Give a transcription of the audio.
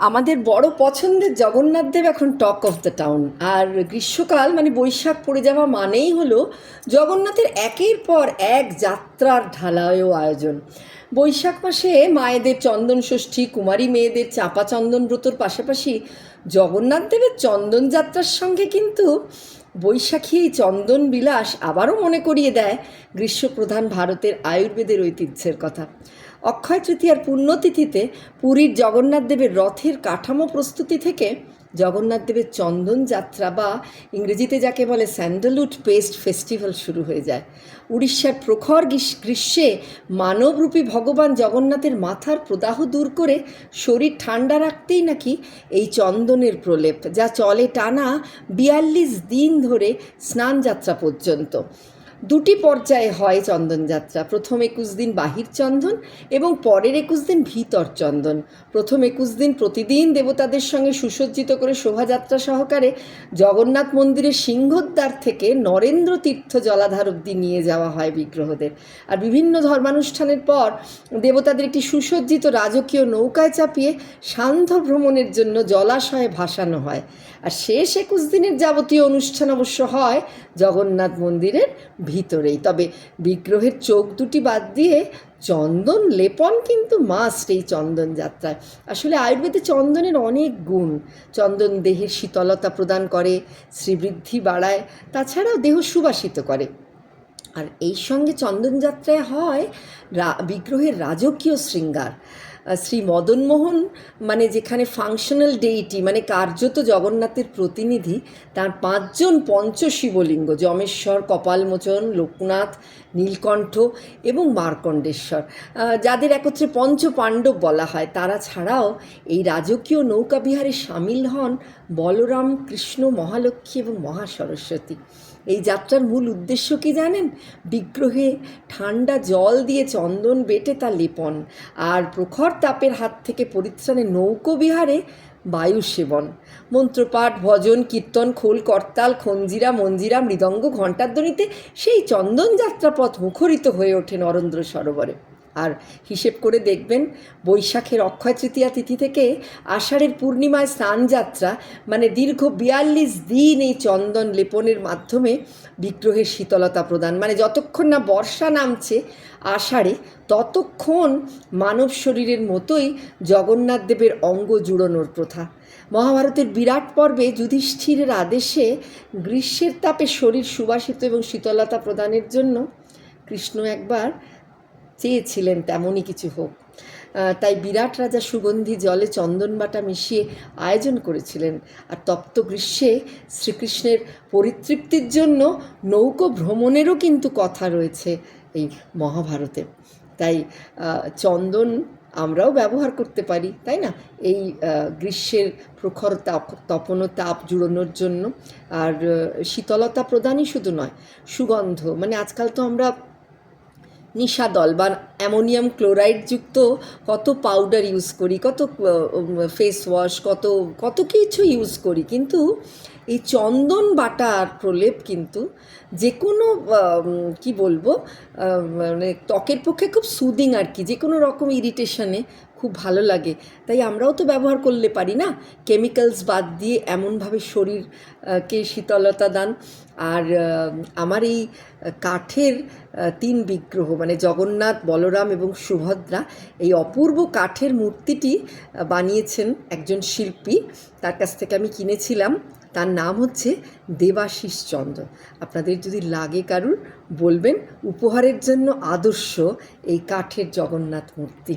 আমাদের বড় পছন্দের জগন্নাথ দেব এখন টক অফ দ্য টাউন আর গ্রীষ্মকাল মানে বৈশাখ পড়ে যাওয়া মানেই হলো জগন্নাথের একের পর এক যাত্রার ঢালায় আয়োজন। বৈশাখ মাসে মায়েদের চন্দন ষষ্ঠী, কুমারী মেয়েদের চাপা চন্দন ব্রতর পাশাপাশি জগন্নাথ দেবের চন্দন যাত্রার সঙ্গে কিন্তু বৈশাখী এই চন্দন বিলাস আবারও মনে করিয়ে দেয় গ্রীষ্মপ্রধান ভারতের আয়ুর্বেদের ঐতিহ্যের কথা। অক্ষয় তৃতীয়ার পুণ্যতিথিতে পুরীর জগন্নাথ দেবের রথের কাঠামো প্রস্তুতি থেকে জগন্নাথ দেবের চন্দন যাত্রা বা ইংরেজিতে যাকে বলে স্যান্ডালউড পেস্ট ফেস্টিভ্যাল শুরু হয়ে যায়। উড়িষ্যার প্রখর গ্রীষ্মে মানবরূপী ভগবান জগন্নাথের মাথার প্রদাহ দূর করে শরীর ঠান্ডা রাখতেই নাকি এই চন্দনের প্রলেপ, যা চলে টানা বিয়াল্লিশ দিন ধরে স্নান যাত্রা পর্যন্ত। দুটি পর্যায়ে হয় চন্দনযাত্রা প্রথম একুশ দিন বাহির চন্দন এবং পরের একুশ দিন ভিতর চন্দন। প্রথম একুশ দিন প্রতিদিন দেবতাদের সঙ্গে সুসজ্জিত করে শোভাযাত্রা সহকারে জগন্নাথ মন্দিরের সিংহদ্বার থেকে নরেন্দ্র তীর্থ জলাধার অব্দি নিয়ে যাওয়া হয় বিগ্রহদের। আর বিভিন্ন ধর্মানুষ্ঠানের পর দেবতাদের একটি সুসজ্জিত রাজকীয় নৌকায় চাপিয়ে সান্ধ্য ভ্রমণের জন্য জলাশয়ে ভাসানো হয়। আর শেষ একুশ দিনের যাবতীয় অনুষ্ঠান অবশ্য হয় জগন্নাথ মন্দিরের ভিতরেই। তবে বিগ্রহের চোখ দুটি বাদ দিয়ে চন্দন লেপন কিন্তু মাস্ট এই চন্দন যাত্রায়। আসলে আয়ুর্বেদে চন্দনের অনেক গুণ। চন্দন দেহের শীতলতা প্রদান করে, শ্রীবৃদ্ধি বাড়ায়, তাছাড়াও দেহ সুবাসিত করে। আর এই সঙ্গে চন্দনযাত্রায় হয় বিগ্রহের রাজকীয় শৃঙ্গার। শ্রী মদনমোহন মানে যেখানে ফাংশনাল ডেইটি মানে কার্যত জগন্নাথের প্রতিনিধি, তার পাঁচজন পঞ্চ শিবলিঙ্গ, যমেশ্বর, কপালমোচন, লোকনাথ, নীলকণ্ঠ এবং মার্কণ্ডেশ্বর। যাদের একত্রে পঞ্চ পাণ্ডব বলা হয়, তারা ছাড়াও এই রাজকীয় নৌকা বিহারে সামিল হন বলরাম, কৃষ্ণ, মহালক্ষ্মী এবং মহাসরস্বতী। এই যাত্রার মূল উদ্দেশ্য কি জানেন? বিগ্রহে ঠান্ডা জল দিয়ে চন্দন বেটে তা লেপন, আর প্রখর তাপের হাত থেকে পরিত্রাণে নৌকো বিহারে বায়ু সেবন। মন্ত্রপাঠ, ভজন, কীর্তন, খোল, করতাল, খঞ্জিরা, মঞ্জিরা, মৃদঙ্গ ঘণ্টার সেই চন্দন যাত্রাপথ মুখরিত হয়ে ওঠে নরেন্দ্র সরোবরে। আর হিসেব করে দেখবেন, বৈশাখের অক্ষয় তৃতীয়া তিথি থেকে আষাঢ়ের পূর্ণিমায় স্নানযাত্রা মানে দীর্ঘ বিয়াল্লিশ দিন এই চন্দন লেপনের মাধ্যমে বিগ্রহের শীতলতা প্রদান। মানে যতক্ষণ না বর্ষা নামছে আষাঢ়ে, ততক্ষণ মানব শরীরের মতোই জগন্নাথ দেবের অঙ্গ জুড়োনোর প্রথা। মহাভারতের বিরাট পর্বে যুধিষ্ঠিরের আদেশে গ্রীষ্মের তাপে শরীর সুবাসিত এবং শীতলতা প্রদানের জন্য কৃষ্ণ একবার চেয়েছিলেন তেমনই কিছু হোক। তাই বিরাট রাজা সুগন্ধি জলে চন্দন বাটা মিশিয়ে আয়োজন করেছিলেন। আর তপ্ত গ্রীষ্মে শ্রীকৃষ্ণের পরিতৃপ্তির জন্য নৌকো ভ্রমণেরও কিন্তু কথা রয়েছে এই মহাভারতে। তাই চন্দন আমরাও ব্যবহার করতে পারি, তাই না? এই গ্রীষ্মের প্রখর তাপ তপন তাপ জুড়োনোর জন্য। আর শীতলতা প্রদানই শুধু নয়, সুগন্ধ মানে আজকাল তো আমরা নিশাদল বা অ্যামোনিয়াম ক্লোরাইডযুক্ত কত পাউডার ইউজ করি, কত ফেস ওয়াশ কত কত কিছু ইউজ করি, কিন্তু এই চন্দন বাটার প্রলেপ কিন্তু যে কোনো কি বলব মানে ত্বকের পক্ষে খুব সুদিং আর কি যে কোনো রকম ইরিটেশনে খুব ভালো লাগে। তাই আমরাও তো ব্যবহার করলে পারি না? কেমিক্যালস বাদ দিয়ে এমনভাবে শরীরকে শীতলতা দান। আর আমার এই কাঠের তিন বিগ্রহ মানে জগন্নাথ, বলরাম এবং সুভদ্রা, এই অপূর্ব কাঠের মূর্তিটি বানিয়েছেন একজন শিল্পী। তার কাছ থেকে আমি কিনেছিলাম। তার নাম হচ্ছে দেবাশিস চন্দ্র। আপনাদের যদি লাগে কারুর, বলবেন উপহারের জন্য আদর্শ এই কাঠের জগন্নাথ মূর্তি।